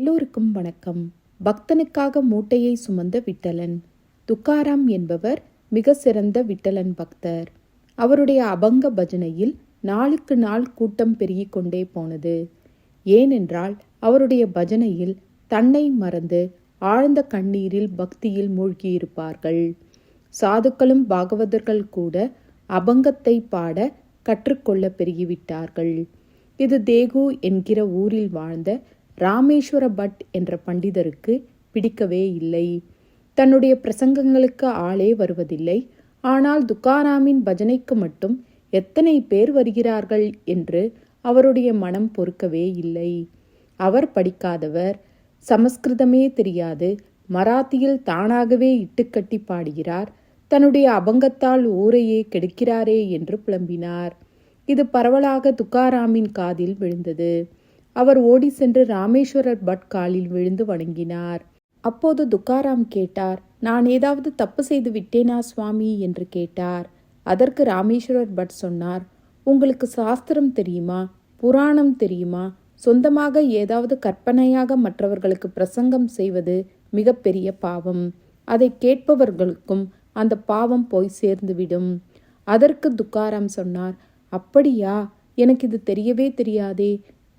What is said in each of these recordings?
எல்லோருக்கும் வணக்கம். பக்தனுக்காக மூட்டையை சுமந்த விட்டலன். துக்காராம் என்பவர் மிக சிறந்த விட்டலன் பக்தர். அவருடைய அபங்க பஜனையில் நாளுக்கு நாள் கூட்டம் பெருகிக் கொண்டே போனது. ஏனென்றால் அவருடைய பஜனையில் தன்னை மறந்து ஆழ்ந்த கண்ணீரில் பக்தியில் மூழ்கியிருப்பார்கள். சாதுக்களும் பாகவதர்கள் கூட அபங்கத்தை பாட கற்றுக்கொள்ள பெருகிவிட்டார்கள். இது தேகு என்கிற ஊரில் வாழ்ந்த ராமேஸ்வர பட் என்ற பண்டிதருக்கு பிடிக்கவே இல்லை. தன்னுடைய பிரசங்கங்களுக்கு ஆளே வருவதில்லை. ஆனால் துக்காராமின் பஜனைக்கு மட்டும் எத்தனை பேர் வருகிறார்கள் என்று அவருடைய மனம் பொறுக்கவே இல்லை. அவர் படிக்காதவர் சமஸ்கிருதமே தெரியாது மராத்தியில் தானாகவே இட்டுக்கட்டி பாடுகிறார் தன்னுடைய அபங்கத்தால் ஊரையே கெடுக்கிறாரே என்று புலம்பினார். இது பரவலாக துக்காராமின் காதில் விழுந்தது. அவர் ஓடி சென்று ராமேஸ்வரர் பட் காலில் விழுந்து வணங்கினார். அப்போது துக்காராம் கேட்டார் நான் ஏதாவது தப்பு செய்து விட்டேனா சுவாமி என்று கேட்டார். அதற்கு ராமேஸ்வரர் பட் சொன்னார் உங்களுக்கு சாஸ்திரம் தெரியுமா? புராணம் தெரியுமா? சொந்தமாக ஏதாவது கற்பனையாக மற்றவர்களுக்கு பிரசங்கம் செய்வது மிகப்பெரிய பாவம். அதை கேட்பவர்களுக்கும் அந்த பாவம் போய் சேர்ந்துவிடும் அதற்கு துக்காராம் சொன்னார் அப்படியா? எனக்கு இது தெரியவே தெரியாதே.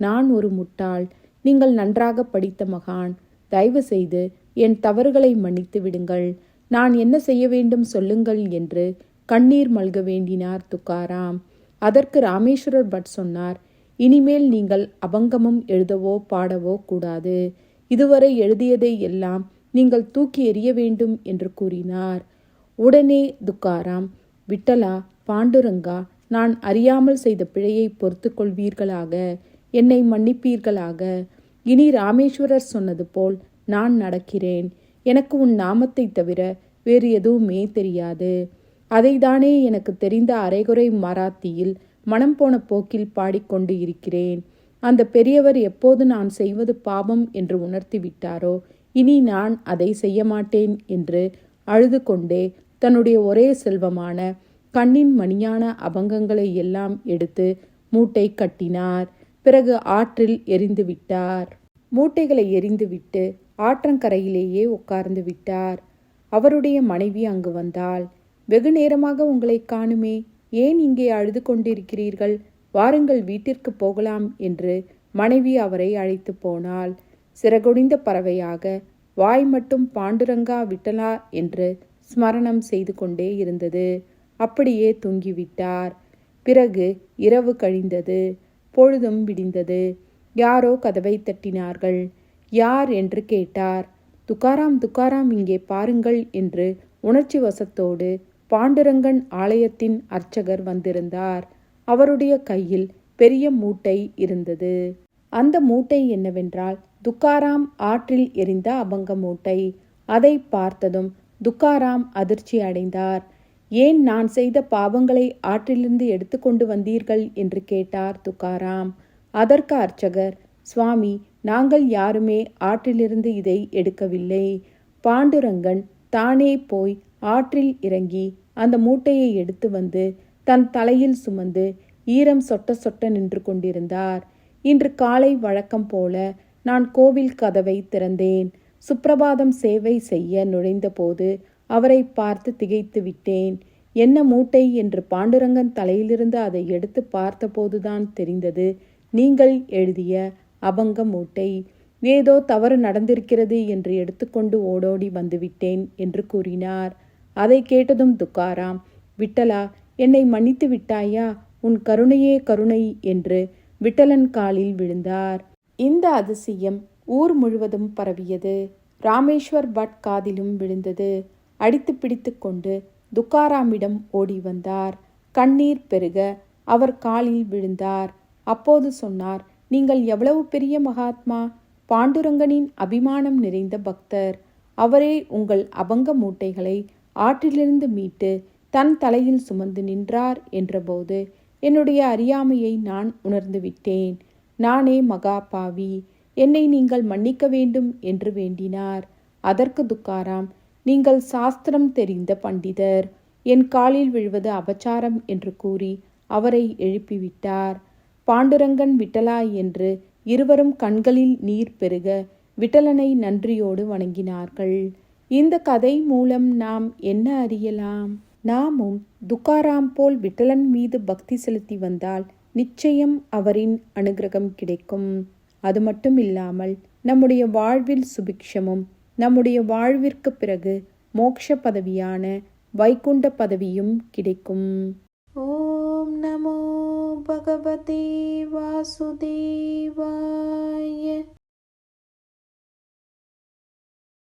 நான் ஒரு முட்டாள் நீங்கள் நன்றாக படித்த மகான் தயவு செய்து என் தவறுகளை மன்னித்து விடுங்கள். நான் என்ன செய்ய வேண்டும் சொல்லுங்கள் என்று கண்ணீர் மல்க வேண்டினார் துக்காராம். அதற்கு ராமேஸ்வரர் பட் சொன்னார் இனிமேல் நீங்கள் அபங்கமும் எழுதவோ பாடவோ கூடாது. இதுவரை எழுதியதை எல்லாம் நீங்கள் தூக்கி எறிய வேண்டும் என்று கூறினார். உடனே துக்காராம் விட்டலா பாண்டுரங்கா நான் அறியாமல் செய்த பிழையை பொறுத்து கொள்வீர்களாக. என்னை மன்னிப்பீர்களாக. இனி ராமேஸ்வரர் சொன்னது போல் நான் நடக்கிறேன். எனக்கு உன் நாமத்தை தவிர வேறு எதுவுமே தெரியாது. அதைதானே எனக்கு தெரிந்த அரைகுறை மராத்தியில் மனம் போன போக்கில் பாடிக்கொண்டு இருக்கிறேன். அந்த பெரியவர் எப்போது நான் செய்வது பாவம் என்று உணர்த்தி விட்டாரோ இனி நான் அதை செய்ய மாட்டேன் என்று அழுது கொண்டே தன்னுடைய ஒரே செல்வமான கண்ணின் மணியான அபங்கங்களை எல்லாம் எடுத்து மூட்டை கட்டினார். பிறகு ஆற்றில் எரிந்து விட்டார். மூட்டைகளை எரிந்துவிட்டு ஆற்றங்கரையிலேயே உட்கார்ந்து விட்டார். அவருடைய மனைவி அங்கு வந்தாள். வெகு நேரமாக உங்களை காணுமே. ஏன் இங்கே அழுது கொண்டிருக்கிறீர்கள்? வாருங்கள் வீட்டிற்கு போகலாம் என்று மனைவி அவரை அழைத்து போனாள். சிறகுடிந்த பறவையாக வாய் மட்டும் பாண்டுரங்கா விட்டலா என்று ஸ்மரணம் செய்து கொண்டே இருந்தது. அப்படியே தூங்கிவிட்டார். பிறகு இரவு கழிந்தது. பொழுதும் விடிந்தது. யாரோ கதவை தட்டினார்கள். யார்? என்று கேட்டார். துக்காராம் துக்காராம் இங்கே பாருங்கள் என்று உணர்ச்சி வசத்தோடு பாண்டுரங்கன் ஆலயத்தின் அர்ச்சகர் வந்திருந்தார். அவருடைய கையில் பெரிய மூட்டை இருந்தது. அந்த மூட்டை என்னவென்றால் துக்காராம் ஆற்றில் எரிந்த அபங்க மூட்டை. அதை பார்த்ததும் துக்காராம் அதிர்ச்சி அடைந்தார். ஏன் நான் செய்த பாவங்களை ஆற்றிலிருந்து எடுத்துக்கொண்டு வந்தீர்கள்? என்று கேட்டார் துக்காராம். அதற்கு அர்ச்சகர் சுவாமி நாங்கள் யாருமே ஆற்றிலிருந்து இதை எடுக்கவில்லை. பாண்டுரங்கன் தானே போய் ஆற்றில் இறங்கி அந்த மூட்டையை எடுத்து வந்து தன் தலையில் சுமந்து ஈரம் சொட்ட சொட்ட நின்று கொண்டிருந்தார். இன்று காலை வழக்கம் போல நான் கோவில் கதவை திறந்தேன். சுப்பிரபாதம் சேவை செய்ய நுழைந்தபோது அவரை பார்த்து திகைத்து விட்டேன். என்ன மூட்டை? என்று பாண்டுரங்கன் தலையிலிருந்து அதை எடுத்து பார்த்தபோதுதான் தெரிந்தது. நீங்கள் எழுதிய அபங்க மூட்டை ஏதோ தவறு நடந்திருக்கிறது என்று எடுத்துக்கொண்டு ஓடோடி வந்துவிட்டேன் என்று கூறினார். அதை கேட்டதும் துக்காராம் விட்டலா என்னை மன்னித்து விட்டாயா? உன் கருணையே கருணை என்று விட்டலன் காலில் விழுந்தார். இந்த அதிசயம் ஊர் முழுவதும் பரவியது. ராமேஸ்வர் பட் காதிலும் விழுந்தது. அடித்து பிடித்து கொண்டு துக்காராமிடம் ஓடி வந்தார் கண்ணீர் பெருக அவர் காலில் விழுந்தார். அப்போது சொன்னார் நீங்கள் எவ்வளவு பெரிய மகாத்மா? பாண்டுரங்கனின் அபிமானம் நிறைந்த பக்தர். அவரே உங்கள் அபங்க மூட்டைகளை ஆற்றிலிருந்து மீட்டு தன் தலையில் சுமந்து நின்றார் என்றபோது என்னுடைய அறியாமையை நான் உணர்ந்து விட்டேன். நானே மகா பாவி. என்னை நீங்கள் மன்னிக்க வேண்டும் என்று வேண்டினார். அதற்கு துக்காராம் நீங்கள் சாஸ்திரம் தெரிந்த பண்டிதர். என் காலில் விழுவது அபச்சாரம் என்று கூறி அவரை எழுப்பிவிட்டார். பாண்டுரங்கன் விட்டலா என்று இருவரும் கண்களில் நீர் பெருக விட்டலனை நன்றியோடு வணங்கினார்கள். இந்த கதை மூலம் நாம் என்ன அறியலாம்? நாமும் துக்காராம் போல் விட்டலன் மீது பக்தி செலுத்தி வந்தால் நிச்சயம் அவரின் அனுகிரகம் கிடைக்கும். அது மட்டும் இல்லாமல் நம்முடைய வாழ்வில் சுபிக்ஷமும் நம்முடைய வாழ்விற்கு பிறகு மோக்ஷ பதவியான வைகுண்ட பதவியும் கிடைக்கும். ஓம் நமோ பகவதே வாசுதேவாய.